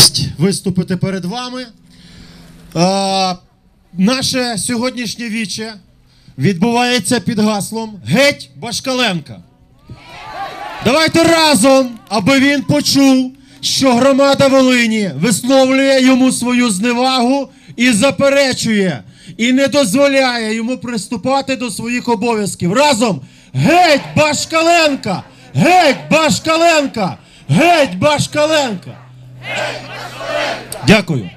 честь виступити перед вами. Е, наше сьогоднішнє віче відбувається під гаслом Геть Башкаленка. Давайте разом, аби він почув, що громада Волині висловлює йому свою зневагу і заперечує, і не дозволяє йому приступати до своїх обов'язків. Разом геть Башкаленка! Геть Башкаленка! Геть Башкаленка! Дякую.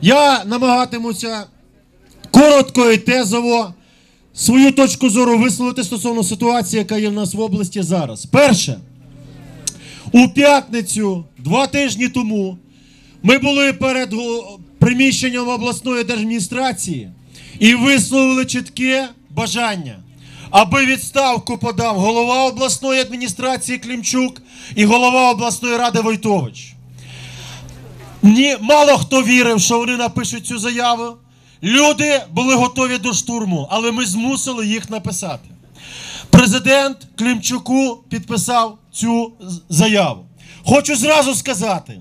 Я намагатимуся коротко і тезово свою точку зору висловити стосовно ситуації, яка є в нас в області зараз. Перше, у п'ятницю, два тижні тому, ми були перед приміщенням обласної держадміністрації і висловили чітке бажання, аби відставку подав голова обласної адміністрації Клімчук і голова обласної ради Войтович. Ні, мало хто вірив, що вони напишуть цю заяву. Люди були готові до штурму, але ми змусили їх написати. Президент Клімчуку підписав цю заяву. Хочу зразу сказати: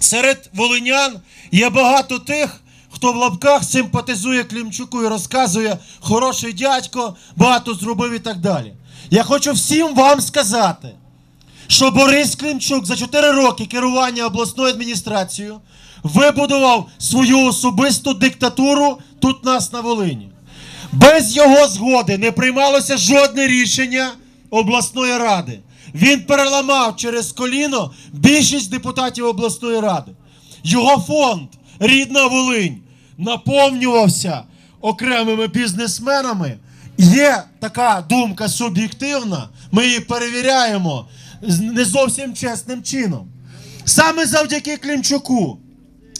серед волинян є багато тих, хто в лапках симпатизує Клімчуку і розказує хороший дядько, багато зробив і так далі. Я хочу всім вам сказати, що Борис Климчук за 4 роки керування обласною адміністрацією вибудував свою особисту диктатуру тут нас на Волині. Без його згоди не приймалося жодне рішення обласної ради. Він переламав через коліно більшість депутатів обласної ради. Його фонд Рідна Волинь наповнювався окремими бізнесменами. Є така думка суб'єктивна, ми її перевіряємо не зовсім чесним чином. Саме завдяки Клімчуку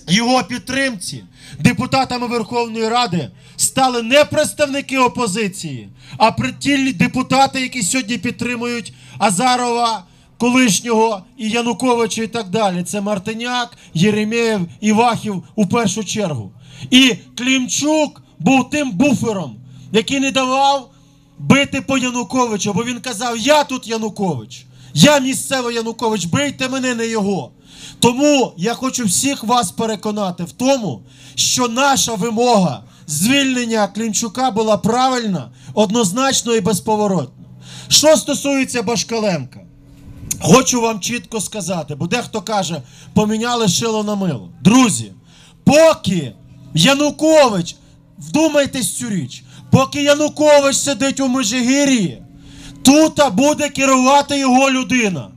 його підтримці депутатами Верховної Ради стали не представники опозиції, а ті депутати, які сьогодні підтримують Азарова, колишнього і Януковича і так далі. Це Мартиняк, Єремєєв і Вахів у першу чергу. І Клімчук був тим буфером, який не давав бити по Януковичу, бо він казав: Я тут Янукович, я місцевий Янукович, бийте мене, не його. Тому я хочу всіх вас переконати в тому, що наша вимога звільнення Клімчука була правильна, однозначно і безповоротно. Що стосується Башкаленка, хочу вам чітко сказати, бо дехто каже, поміняли шило на мило. Друзі, поки Янукович, вдумайтесь цю річ, поки Янукович сидить у Межигір'ї, тут буде керувати його людина.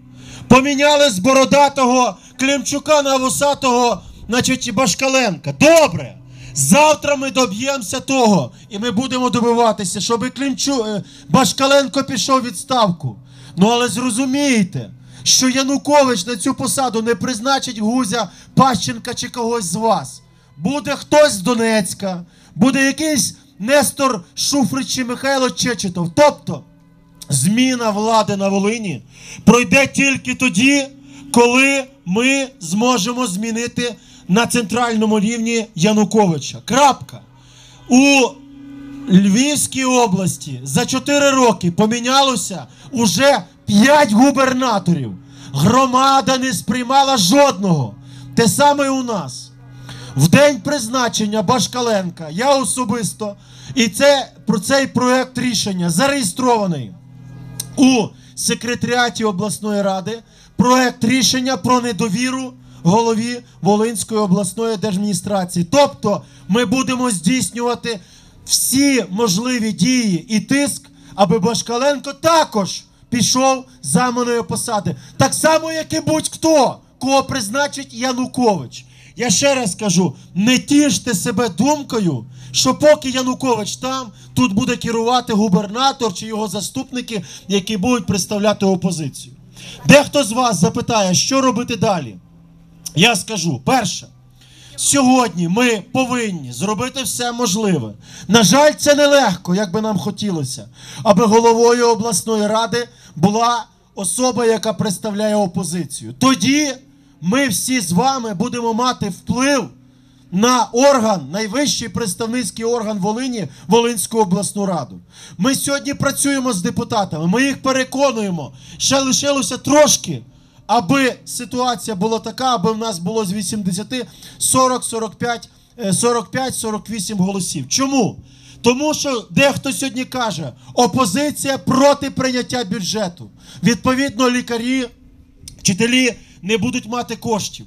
Поміняли з бородатого Климчука на вусатого, значить, Башкаленка. Добре. Завтра ми доб'ємося того, і ми будемо добиватися, щоб Климчу... е, Башкаленко пішов відставку. Ну але зрозумійте, що Янукович на цю посаду не призначить Гузя, Пащенка чи когось з вас. Буде хтось з Донецька, буде якийсь Нестор Шуфрич чи Михайло Чечетов. Тобто зміна влади на Волині пройде тільки тоді, коли ми зможемо змінити на центральному рівні Януковича. Крапка. У Львівській області за 4 роки помінялося уже 5 губернаторів. Громада не сприймала жодного. Те саме у нас. В день призначення Башкаленка я особисто і це про цей проект рішення зареєстрований у секретаріаті обласної ради проект рішення про недовіру голові Волинської обласної держадміністрації. Тобто ми будемо здійснювати всі можливі дії і тиск, аби Башкаленко також пішов з заманої посади. Так само, як і будь-хто, кого призначить Янукович. Я ще раз кажу: не тіште себе думкою, що поки Янукович там, тут буде керувати губернатор чи його заступники, які будуть представляти опозицію. Дехто з вас запитає, що робити далі. Я скажу: перше, сьогодні ми повинні зробити все можливе. На жаль, це нелегко, як би нам хотілося, аби головою обласної ради була особа, яка представляє опозицію. Тоді ми всі з вами будемо мати вплив на орган, найвищий представницький орган Волині, Волинську обласну раду. Ми сьогодні працюємо з депутатами, ми їх переконуємо. Ще лишилося трошки, аби ситуація була така, аби в нас було з 80 40, 45, е, 45-48 голосів. Чому? Тому що дехто сьогодні каже, опозиція проти прийняття бюджету. Відповідно, лікарі, вчителі не будуть мати коштів.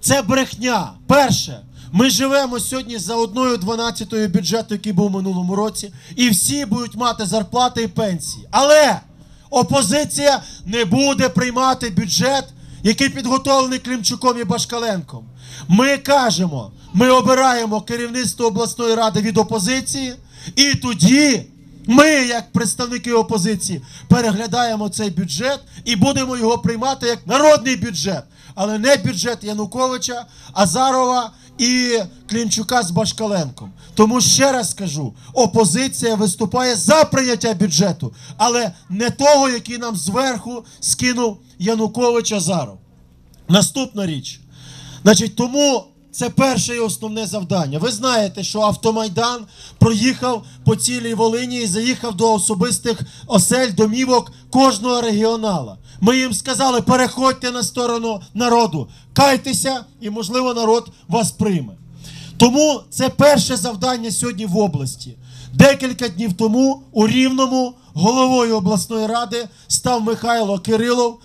Це брехня. Перше, ми живемо сьогодні за одною дванадцятою бюджету, який був у минулому році, і всі будуть мати зарплати і пенсії. Але опозиція не буде приймати бюджет, який підготовлений Клімчуком і Башкаленком. Ми кажемо, ми обираємо керівництво обласної ради від опозиції, і тоді ми, як представники опозиції, переглядаємо цей бюджет і будемо його приймати як народний бюджет, але не бюджет Януковича, Азарова і Клінчука з Башкаленком. Тому ще раз скажу: опозиція виступає за прийняття бюджету, але не того, який нам зверху скинув Янукович Азаров. Наступна річ. Значить, тому це перше і основне завдання. Ви знаєте, що автомайдан проїхав по цілій Волині і заїхав до особистих осель, домівок кожного регіонала. Ми їм сказали, переходьте на сторону народу, кайтеся, і, можливо, народ вас прийме. Тому це перше завдання сьогодні в області. Декілька днів тому у Рівному головою обласної ради став Михайло Кирилов,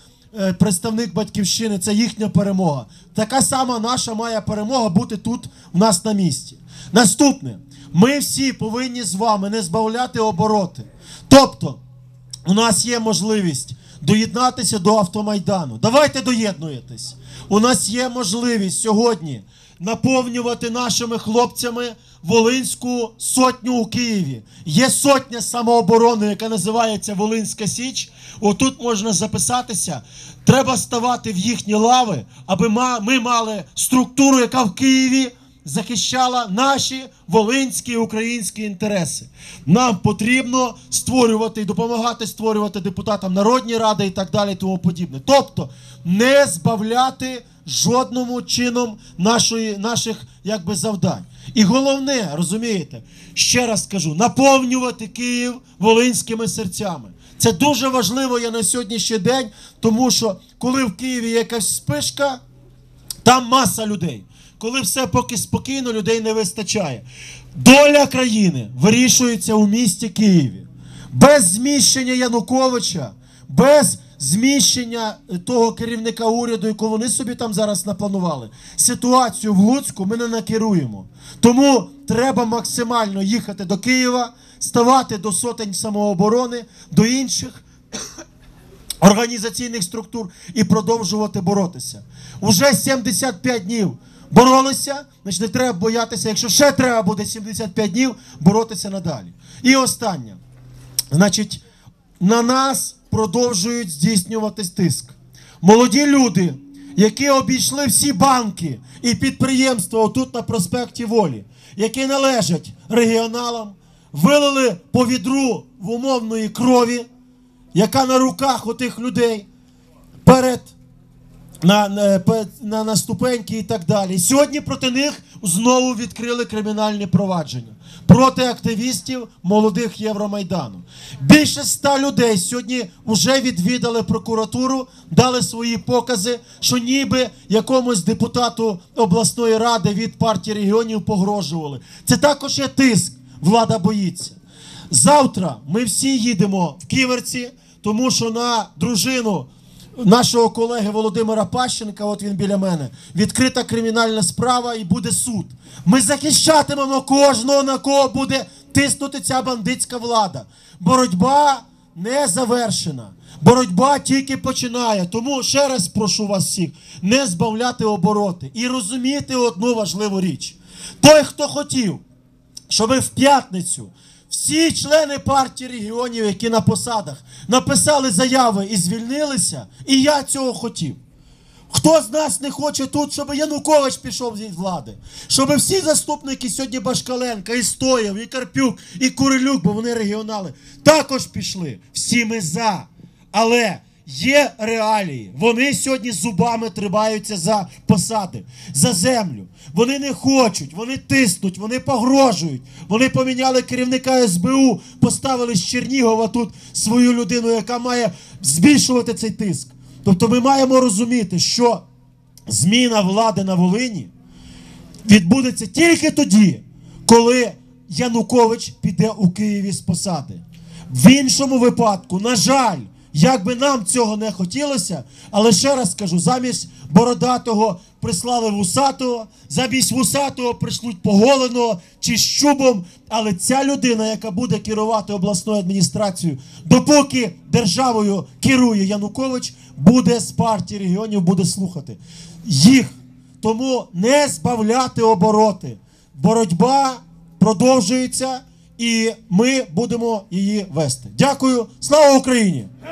представник батьківщини. Це їхня перемога. Така сама наша має перемога бути тут у нас на місці. Наступне, ми всі повинні з вами не збавляти обороти. Тобто, у нас є можливість доєднатися до автомайдану. Давайте доєднуєтесь. У нас є можливість сьогодні наповнювати нашими хлопцями Волинську сотню у Києві. Є сотня самооборони, яка називається Волинська Січ. Отут можна записатися. Треба ставати в їхні лави, аби ми мали структуру, яка в Києві захищала наші волинські українські інтереси. Нам потрібно створювати і допомагати створювати депутатам народні ради і так далі, тому подібне. Тобто не збавляти жодному чином нашої, наших якби, завдань. І головне, розумієте, ще раз скажу, наповнювати Київ волинськими серцями. Це дуже важливо є на сьогоднішній день, тому що коли в Києві якась спишка, там маса людей. Коли все поки спокійно, людей не вистачає. Доля країни вирішується у місті Києві. Без зміщення Януковича, без зміщення е, того керівника уряду, якого вони собі там зараз напланували, ситуацію в Луцьку ми не накеруємо. Тому треба максимально їхати до Києва, ставати до сотень самооборони, до інших організаційних структур і продовжувати боротися. Уже 75 днів боролися, значить не треба боятися, якщо ще треба буде 75 днів, боротися надалі. І останнє. Значить, на нас продовжують здійснюватись тиск. Молоді люди, які обійшли всі банки і підприємства отут на проспекті Волі, які належать регіоналам, вилили по відру в умовної крові, яка на руках у тих людей перед на, на, на, на ступеньки і так далі. Сьогодні проти них знову відкрили кримінальні провадження проти активістів молодих Євромайдану. Більше ста людей сьогодні вже відвідали прокуратуру, дали свої покази, що ніби якомусь депутату обласної ради від партії регіонів погрожували. Це також є тиск. Влада боїться. Завтра ми всі їдемо в Ківерці, тому що на дружину нашого колеги Володимира Пащенка, от він біля мене, відкрита кримінальна справа і буде суд. Ми захищатимемо кожного, на кого буде тиснути ця бандитська влада. Боротьба не завершена. Боротьба тільки починає. Тому ще раз прошу вас всіх не збавляти обороти і розуміти одну важливу річ. Той, хто хотів, щоб в п'ятницю всі члени партії регіонів, які на посадах, написали заяви і звільнилися, і я цього хотів. Хто з нас не хоче тут, щоб Янукович пішов з влади? Щоб всі заступники сьогодні Башкаленка, і Стоєв, і Карпюк, і Курилюк, бо вони регіонали, також пішли. Всі ми за. Але є реалії. Вони сьогодні зубами тримаються за посади, за землю. Вони не хочуть, вони тиснуть, вони погрожують. Вони поміняли керівника СБУ, поставили з Чернігова тут свою людину, яка має збільшувати цей тиск. Тобто ми маємо розуміти, що зміна влади на Волині відбудеться тільки тоді, коли Янукович піде у Києві з посади. В іншому випадку, на жаль, як би нам цього не хотілося, але ще раз скажу: замість бородатого прислали вусатого, замість вусатого пришлють поголеного чи з чубом. Але ця людина, яка буде керувати обласною адміністрацією, допоки державою керує Янукович, буде з партії регіонів, буде слухати їх. Тому не збавляти обороти. Боротьба продовжується, і ми будемо її вести. Дякую. Слава Україні!